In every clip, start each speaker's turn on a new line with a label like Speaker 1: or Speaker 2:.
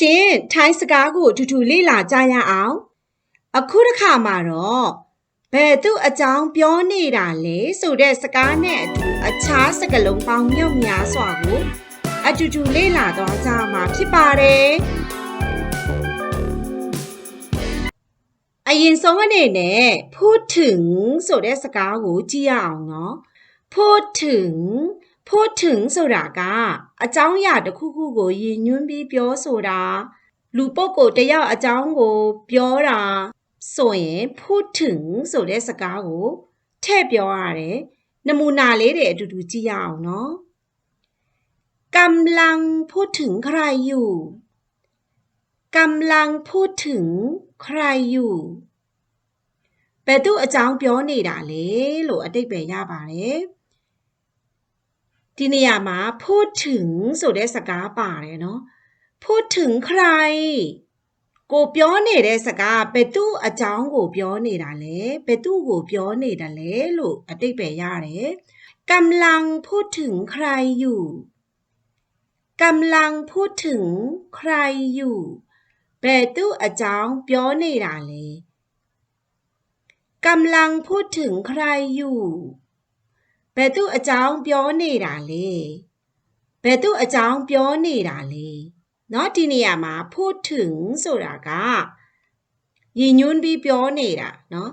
Speaker 1: ရှင်ထိုင်းစကားကိုအတူတူလေ့လာကြရအောင်အခုတစ်ခါမှာတော့ဘယ်သူအကြောင်းပြောနေတာလဲဆိုတဲ့စကားနဲ့အတူအခြားစကားလုံးပေါင်းမြောက်များစွာကိုအတူတူလေ့လာသွားကြမှာဖြစ်ပါတယ်အရင်ဆုံးအနေနဲ့ဖို့ถึงဆိုတဲ့စကားကိုကြည့်ရအောင်နော်ဖို့ถึง ဖို့ถึงဆိုတာကအကြောင်းအရာတစ်ခုခုကိုရည်ညွှန်းပြီးပြောဆိုတာလူပုဂ္ဂိုလ်တယောက်အကြောင်းကို ပြောတာဆိုရင်ဖို့ถึงဆိုတဲ့စကားကိုထည့်ပြောရတယ်နမူနာလေးတွေအတူတူကြည့်ရအောင်နော်กำลังพูดถึงใครอยู่กำลังพูดถึงใครอยู่ဘယ်သူအကြောင်းပြောနေတာလဲလို့အတိတ်ပဲရပါတယ် ဒီနေရာမှာพูดถึงဆိုတဲ့စကားပါတယ်เนาะพูดถึงใคร ကိုပြောနေတဲ့စကားဘယ်သူအကြောင်းကိုပြောနေတာလဲဘယ်သူကိုပြောနေတာလဲလို့အတိတ်ပဲရတယ်กำลังพูดถึงใครอยู่กำลังพูดถึงใครอยู่เဘယ်သူအကြောင်းပြောနေတာလဲกำลังพูดถึงใครอยู่ ယ်သူအကြောင်းပြောနေတာလဲဘယ်သူအကြောင်းပြောနေတာလဲเนาะဒီနေရာမှာဖို့ถึงဆိုတာကရည်ညွှန်းပြီးပြောနေတာเนาะ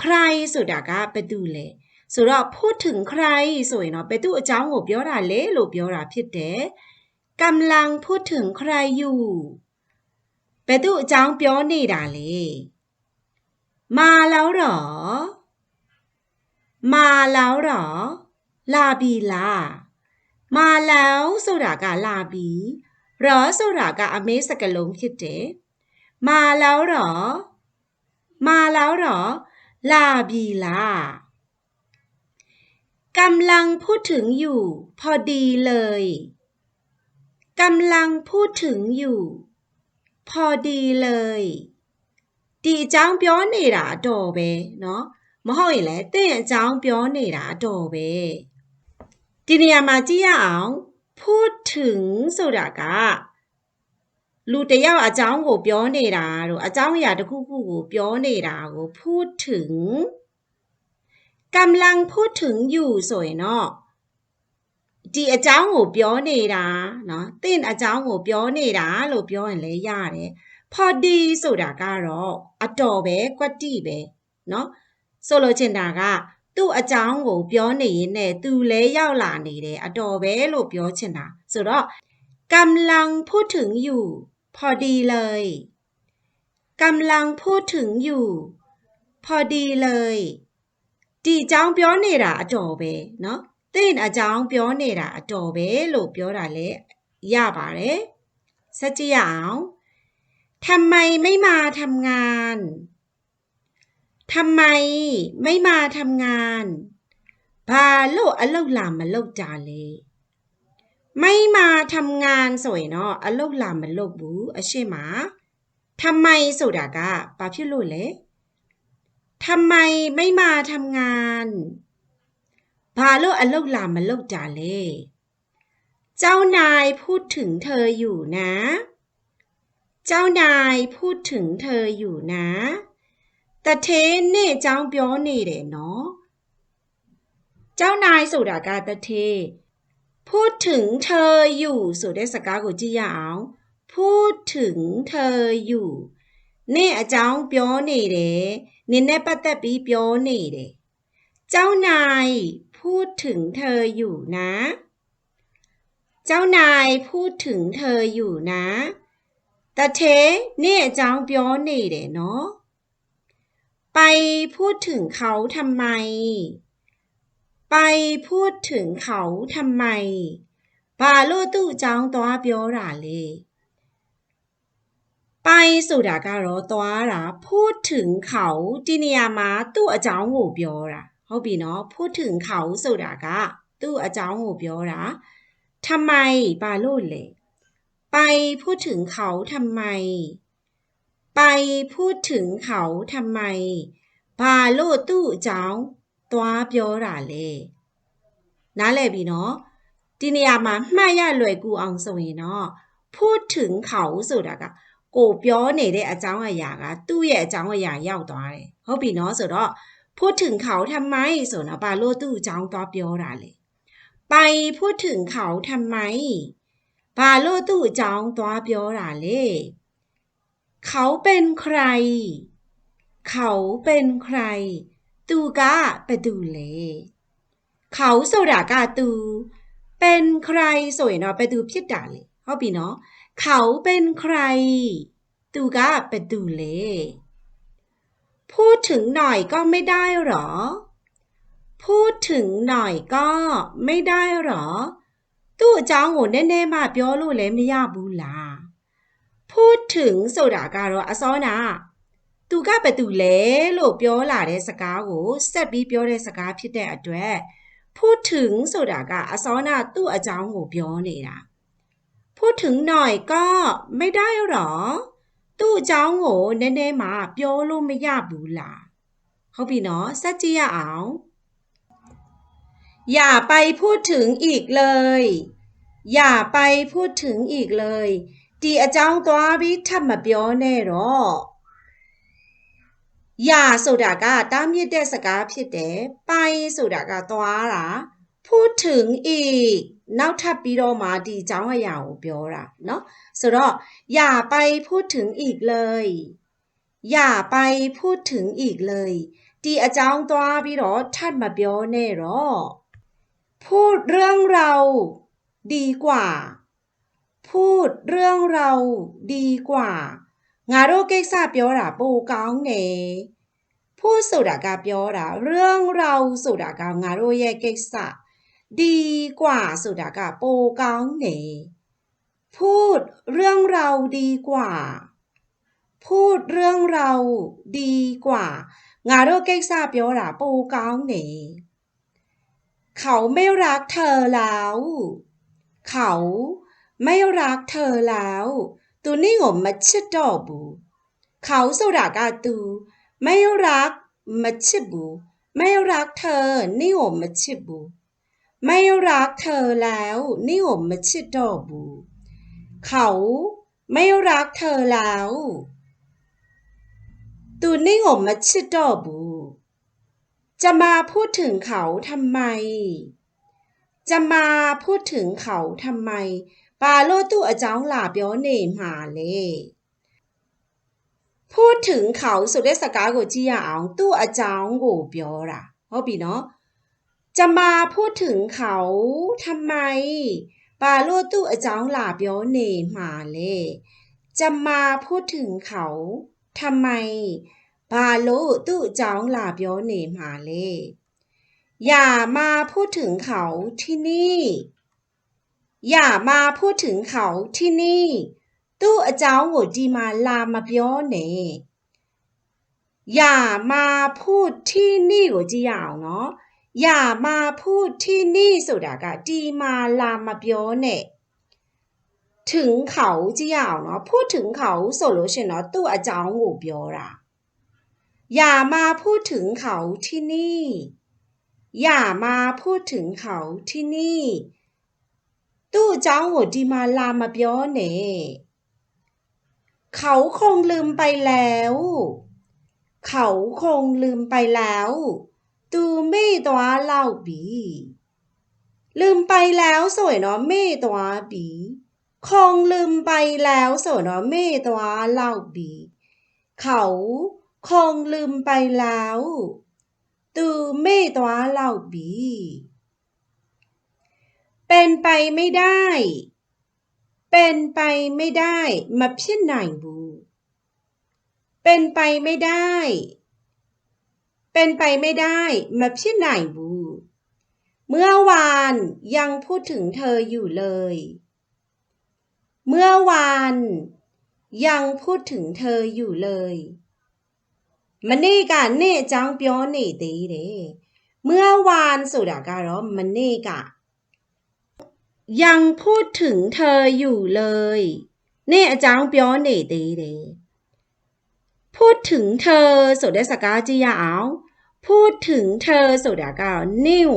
Speaker 1: cry ဆိုတာကဘယ်သူလဲဆိုတော့ဖို့ถึง cry ဆိုရင်တော့ဘယ်သူအကြောင်းကိုပြောတာလဲလို့ပြောတာဖြစ်တယ်กำลังพูดถึงใครอยู่ဘယ်သူအကြောင်းပြောနေတာလဲมาแล้วหรอ มาแล้วหรอ ลาบีลา มาแล้วสุรากาลาบีหရောဆိုတာကအမေးစကားလုံးဖြมาแล้วหรอ มาแล้วหรอ ลาบีลากำลังพูดถึงอยู่ พอดีเลยกำลังพูดถึงอยู่ พอดีเลยตีจังเปียวပြောနေတာတော့เนาะมဟုတ်ရင်လည်းတင့်အကြောင်းပြောနေတာ ဒီနေရာမှာကြည့်ရအောင်พูดถึงဆိုတာကလူတယောက်အကြောင်းကိုပြောနေတာတို့အကြောင်းအရာတစ်ခုခုကိုပြောနေတာကိုพูดถึงกำลังพูดถึงอยู่ဆိုရင်တော့ဒီအကြောင်းကိုပြောနေတာเนาะတင့်အကြောင်းကိုပြောနေတာလို့ပြောရင်လည်းရတယ်ဖော်ဒီဆိုတာကတော့အတော်ပဲကွက်တိပဲเนาะဆိုလိုချင်တာက သူ့အကြောင်းကိုပြောနေရင်းနဲ့သူလည်းရောက်လာနေတယ်အတော်ပဲလို့ပြောချင်တာဆိုတော့กำลังพูดถึงอยู่ พอดีเลยกำลังพูดถึงอยู่ พอดีเลยဒီအကြောင်းပြောနေတာအတော်ပဲเนาะသင်အကြောင်းပြောနေတာအတော်ပဲလို့ပြောတာလေရပါတယ်စัจကြရအောင်ทำไมไม่มาทำงาน ทำไมไม่มาทำงานพาโลกอัลเลาลามันโลกจาเล ไม่มาทำงานสวยเนาะอัลเลาลามันโลกบูอาเชมาทำไมสุดากะปาพิโลเลทำไมไม่มาทำงานพาโลกอัลเลาลามันโลกจาเล เจ้านายพูดถึงเธออยู่นะ เจ้านายพูดถึงเธออยู่นะ တထေးနဲ့အကြောင်းပြောနေတယ်နော်เจ้านายဆိုတာကတตเทพูดถึงเธออยู่สุดတဲ့စကားကိုကြพูดถึงเธออยู่နေအကြောင်းပြောနေတယ်နင်းနဲ့ပတ်သက်ပြီးပြောနေတယ်เจ้านายพูดถึงเธออยู่นะ เจ้านายพูดถึงเธออยู่นะแต่เทเนี่ยเจ้าပြောနေတယ်เนาะ ไปพูดถึงเขาทำไม ไปพูดถึงเขาทำไมဘာโลตู้จังตัวเบียသွားပြောไปสุดากကတော့သွားတာพูดถึงเขาဒီနေရာမှာသူ့အကြောင်းကိုပြောတာဟုတ်ပြီพูดถึงเขาสุดากาသူ့အကြောင်းကိုပြောะทำไมဘာလို့ไปพูดถึงเขาทำไม ไปพูดถึงเขาทำไมဘာလို့သူ့အကြောင်းသွားပြောတာလဲနားလည်ပြီနော်ဒီနေရာမှာမှတ်ရလွယ်ကူအောင်ဆိုရင်တော့พูดถึงเขาဆိုတာကကိုပြောနေတဲ့အကြောင်းအရာကသူ့ရဲ့အကြောင်းအရာရောက်သွားတယ်ဟုတ်ပြီနော်ဆိုတော့พูดถึงเขาทำไมဆိုတော့ဘာလို့သူ့အကြောင်းသွားပြောတာလဲไปพูดถึงเขาทำไมဘာလို့သူ့အကြောင်းသွားပြောတာလဲ เขาเป็นใคร เขาเป็นใคร ตูกาเปดูเล เขาโซดากาตู เป็นใครสวยเนาะไปดูพิดดาเลยဟုาปีเนาะเขาเป็นใคร ตูกาเปดูเล พูดถึงหน่อยก็ไม่ได้หรอ พูดถึงหน่อยก็ไม่ได้หรอ ตู้จ้างหัวแน่ๆมาပြောလို့လည်းမရဘူးလား พูดถึงဆိုတာကတော့အစောနာသူကဘသူလဲလို့ပြောလာတဲ့စကားကိုဆက်ပြီးပြောတဲ့စကားဖြစ်တဲ့အတွက်พูดถึงဆိုတာကအစောနာသူ့အကြောင်းကိုပြောနေတာพูดถึงหน่อยก็ไม่ได้หรอသူ့အကြောင်းကိုနည်းနည်းမှပြောလို့မရဘူးလားဟုတ်ပြီနော်စัจကြည့်ရအောင်อย่าไปพูดถึงอีกเลย อย่าไปพูดถึงอีกเลย ဒီအကြောင်းသွားပြီးထပ်မပြောနဲ့တော့ယာဆိုတာကတားမြစ်တဲ့စကားဖြစ်တယ်ပိုင်ဆိုတာကသွားတာพูดถึงอีกနောက်ထပ်ပြီးတော့မှဒီအကြောင်းအရာကိုပြောတာเนาะဆိုတော့อย่าไปพูดถึงอีกเลยอย่าไปพูดถึงอีกเลยဒီအကြောင်းသွားပြီးတော့ထပ်မပြောနဲ့တော့พูดเรื่องเราดีกว่า พูดเรื่องเราดีกว่าငါတို့ကိစ္စပြောတာပိုางเင်းနေဖို့ဆိုတာကပြောเรื่องเราสุดတာကငါတို့ายเကိစ္ดีกว่าสุดတာကပိုကောင်းနေพูดเรื่องเราดีกว่า พูดเรื่องเราดีกว่า งาโรเกซาเปียวราปูเกางเนเขาไม่รักเธอแล้ว เขา ไม่รักเธอแล้วตูนี่งมมัชดอบูเขาสระกาตูไม่รักมัชิบู ไม่รักเธอนี่งมมัชบู ไม่รักเธอแล้วนี่งมมัชดอบู เขาไม่รักเธอแล้วตูนี่งมมัชดอบู จะมาพูดถึงเขาทำไม จะมาพูดถึงเขาทำไม ဘာလို့သူ့အကြောင်းလာပြောနေမှာလဲพูดถึงเขาဆိုတဲ့စကားကိုကြည့်ရအောင်သူ့အကြောင်းကိုပြောတာဟုတ်ပြီနော်จะมาพูดถึงเขาทำไมဘာလို့သူ့အကြောင်းလာပြောနေမှာလဲจะมาพูดถึงเขาทำไมဘာလို့သူ့အကြောင်းလာပြောနေမှာလဲอย่ามาพูดถึงเขาที่นี่ อย่ามาพูดถึงเขาที่นี่ตู้อาจารย์หัวดีมาลามาเปียวเน่อย่ามาพูดที่นี่หัวจียาวเนาะอย่ามาพูดที่นี่สุดากะดีมาลามาเปียวเน่ถึงเขาจียาวเนาะพูดถึงเขาโซโลเชนเนาะตู้อาจารย์หัวเปียวละอย่ามาพูดถึงเขาที่นี่ อย่ามาพูดถึงเขาที่นี่ ตู้အကြောင်းကိုဒီมาเบย์เน่เขาคงลืมไปแล้ว เขาคงลืมไปแล้วตูเม่ตัวเล่าบีลืมไปแล้วสวยเนาะเม่ตัวบีคงลืมไปแล้วสวยเนาะเม่ตัวเล่าบีเขาคงลืมไปแล้วตูเม่ตัวเล่าบี เป็นไปไม่ได้ เป็นไปไม่ได้มาเพี้ยนไหนบู เป็นไปไม่ได้ เป็นไปไม่ได้มาเพี้ยนไหนบู เมื่อวานยังพูดถึงเธออยู่เลย เมื่อวานยังพูดถึงเธออยู่เลยมันนี่กันเนี่ยจังเปียวเน่ดีเลยเมื่อวานสุดาการอมันนี่กะ ยังพูดถึงเธออยู่เลยนี่อาจารย์เปียวเน่เดเพูดถึงเธอสุดสกาจียาวพูดถึงเธอสุดาก็นี่โอ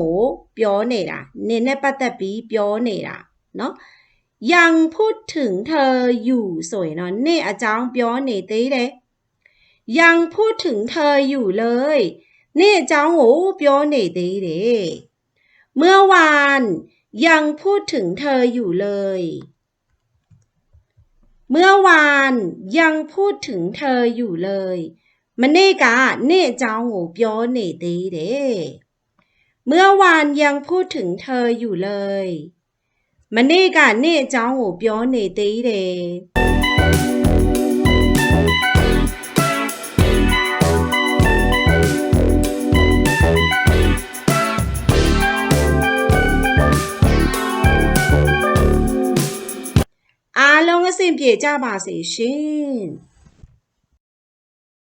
Speaker 1: เปียวเน่ล่ะเนเน่ปัตตปีเปียวเน่ล่ะเนาะยังพูดถึงเธออยู่สวยเนาะนี่อาจารย์เปียวเน่เดเดยังพูดถึงเธออยู่เลยนี่อาจารย์โอเปียวเน่เดเดเมื่อวาน ยังพูดถึงเธออยู่เลย เมื่อวานยังพูดถึงเธออยู่เลยมันนี่กะเน่เจ้าหูเปียวเน่ตีเดเมื่อวานยังพูดถึงเธออยู่เลยมันนี่กะเน่เจ้าหูเปียวเน่ตีเด 我身边家吧谁信？